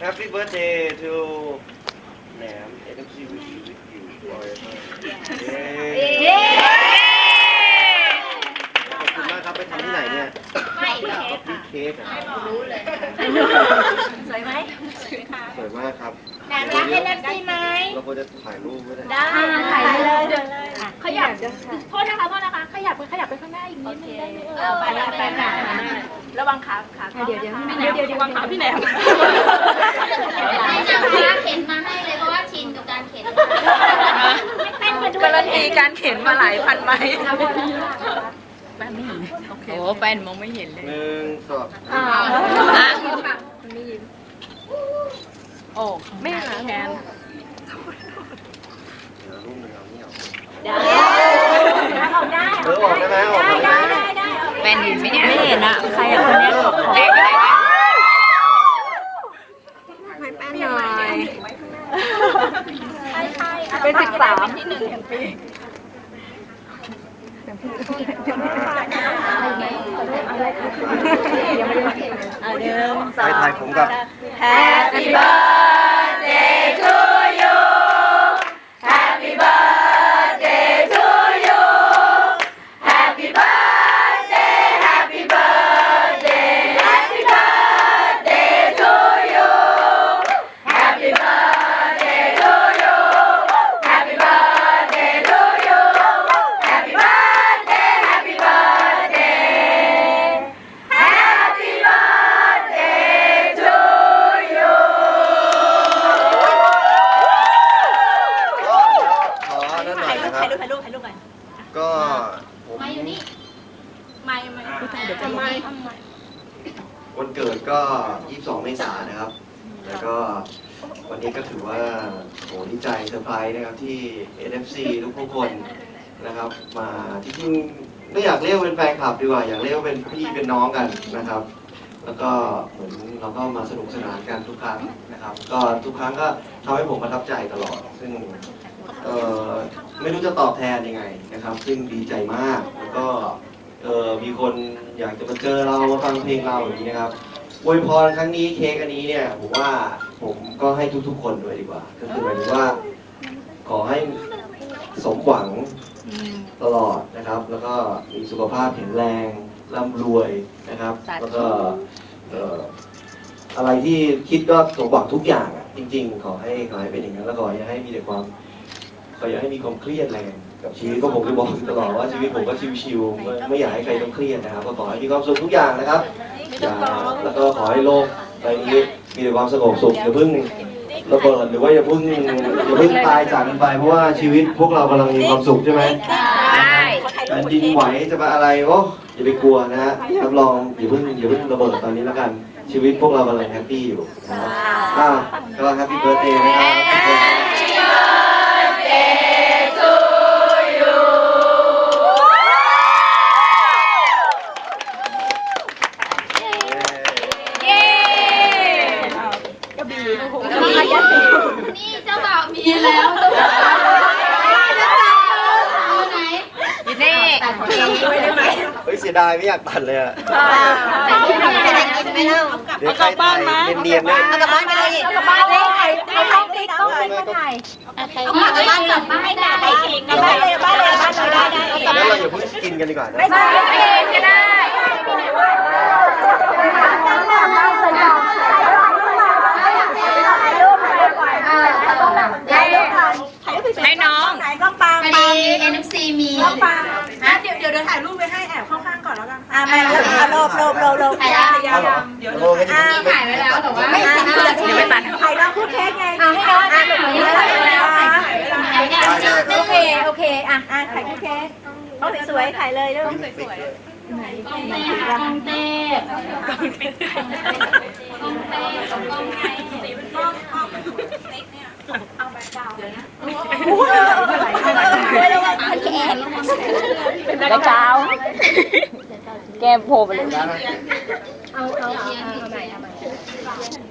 Happy birthday to แหนม NFC with you with you forever เย้ ขอบคุณมากครับไปทำที่ไหนเนี่ยไม่ก็บิ๊กเค้กอะรู้เลยสวยไหมสวยมากครับแหนมรักเอฟซีไหม เราควรจะถ่ายรูปไว้เลยได้ถ่ายเลยเดินเลย ขยับโทษนะคะโทษนะคะ ขยับไปขยับไปข้างหน้าอีกนิดนึงได้ไหมเออไปแล้วไปแล้ว ระวังขาขาเดี๋ยวเดี๋ยวเดี๋ยวเดี๋ยวระวังขาพี่แหนมให้นำม้าเข็นมาให้เลยเพราะว่าชินกับการเข็นไม่เต้นมาด้วยการันตีการเข็นมาหลายพันไม้โอ้แฟนมองไม่เห็นเลยหนึ่งสองอ่าโอ้ไม่หาแกน เดี๋ยวรูปหนึ่งเอานี่เอา ออกได้ เออออกได้ไหมออกได้ไหม แฟ นเห็นไหมเนี่ยไม่เห็นอะใครอะคนเนี้ยแดงอะไรเนี่ยให้แป้นหน่อยเป็นสิบสามที่หนึ่งปีเดิมไปถ่ายผมกับ Happy birthday เดี๋ยวจะไม่วันเกิดก็ 22 เมษายนนะครับ แล้วก็วันนี้ก็ถือว่าโหดีใจเซอร์ไพรส์นะครับที่ NFC ทุกคนนะครับ มาที่จริงไม่อยากเรียกเป็นแฟนคลับดีกว่า อยากเรียกว่าเป็นพี่เป็นน้องกันนะครับ แล้วก็เหมือนเราก็มาสนุกสนานกันทุกครั้งนะครับ ก็ทุกครั้งก็ทำให้ผมประทับใจตลอด ซึ่งเอ่อไม่รู้จะตอบแทนยังไงนะครับ ซึ่งดีใจมากแล้วก็ เอ่อมีคนอยากจะมาเจอเรามาฟังเพลงเราอย่างนี้นะครับอวยพรครั้งนี้เค้กอันนี้เนี่ยผมว่าผมก็ให้ทุกๆ คนด้วยดีกว่า ก็คือหมายถึงว่า ขอให้สมหวังตลอดนะครับ แล้วก็มีสุขภาพแข็งแรงร่ำรวยนะครับ แล้วก็เอ่ออะไรที่คิดก็สมหวังทุกอย่างอะจริง ๆ ขอให้ขอให้เป็นอย่างนั้นแล้วขออย่าให้มีแต่ความขออย่าให้มีความเครียดแรง ชีวิตก็ผมจะบอกตลอดว่าชีวิตผมก็ชิวๆไม่ไม่อยากให้ใครต้องเครียดนะครับก็ขอให้มีความสุขทุกอย่างนะครับอย่าแล้วก็ขอให้โลกใบนี้มีแต่ความสงบสุขอย่าเพิ่งระเบิดหรือว่าอย่าเพิ่งอย่าเพิ่งตายจากกันไปเพราะว่าชีวิตพวกเรากำลังมีความสุขใช่ไหมได้แผ่นดินไหวจะมาอะไรโอ้อย่าไปกลัวนะฮะรับรองอย่าเพิ่งอย่าเพิ่งระเบิดตอนนี้แล้วกัน ชีวิตพวกเรากำลังแฮปปี้อยู่นะครับอ่าก็แฮปปี้เบิร์ดเดย์นะครับทุกคนเย้ นี่เจ้าบ่าวมีแล้วเจ้าบ่าวอยู่ไหน อยู่นี่ ด้วยได้ไหม เฮ้ยเสีย ดายไม่อยากตัดเลยอะแต่ที่ไหนจะได้กินไหมเล่าเดี๋ยวใครถ่ายเนียนๆด้วยเอากลับบ้านไปเลยเอากลับบ้านเลยไม่ต้องติ๊กต้องติ๊กมาถ่ายเอากลับบ้านกลับบ้านได้กลับบ้านเลยกลับบ้านเลยกลับบ้านเลยได้ได้งั้นเราอย่าเพิ่งกินกันดีกว่านะไม่ได้ไม่ได้ก็ได้ให้น้องไหนกล้องปาล์มพอปาดีล์ม NFC มีกล้องฮะเดี๋ยวเดี๋ยวเดี๋ยวถ่ายรูป อนแล้วกันอ่ามาแล้วอะโลบโลบโลบโลบถ่ายแล้วเอาเหรอโลกันอยู่ถ่ายไว้แล้วแต่ว่าไม่ตัดเดี๋ยวไม่ตัดถ่ายน้องคู่เค้กไงอะให้น้องอะแบบนี้ถ่ายไว้แล้วถ่ายไว้แล้วแอบแอบชื่อโอเคโอเคอะอะถ่ายคู่เค้กต้องสวยๆถ่ายเลยเร็วสวยกล้องเต้กล้องเต้กล้องเต้กล้องเต้กล้องเต้เป็นแบ็คกราวด์ แก้มโผล่ไปเลย เอาเอาเอาเอาใหม่เอาใหม่